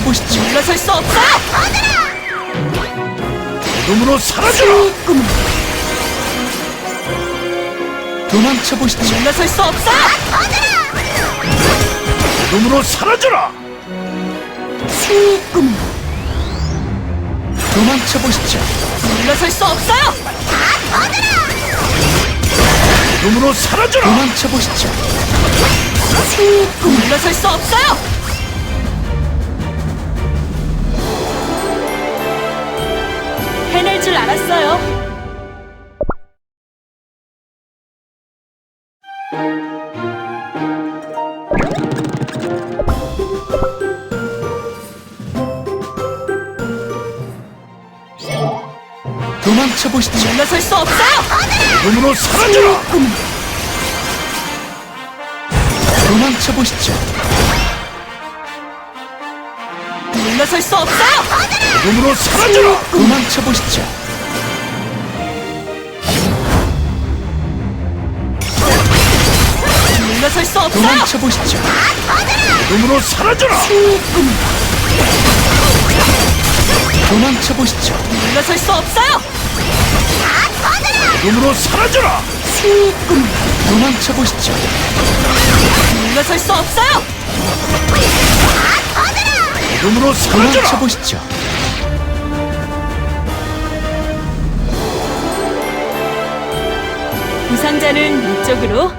보시죠. 물러설 수 없어요! 어둠으로 사라져라. 꿈 도망쳐 보시죠. 물러설 수 없어요! 어둠으로 사라져라. 꿈 도망쳐 보시죠. 물러설 수 없어요! 어둠으로 사라져라. 도망쳐 보시죠. 물러설 수 없어요! 알았어요. 도망쳐 보시죠. 물러설 수 없어요! 어둠으로 사라져라. 도망쳐 보시죠. 물러설 수 없어요! 어둠으로 사라져라. 도망쳐 보시죠. 물러설 수 없어요! 도망쳐 보시죠. 어둠으로 사라져라. 도망쳐 보시죠. 물러설 수 없어요! 어둠으로 사라져라. 도망쳐 보시죠. 물러설 수 없어요! 어둠으로 사라져라. 도망쳐 보시죠. 부상자는 이쪽으로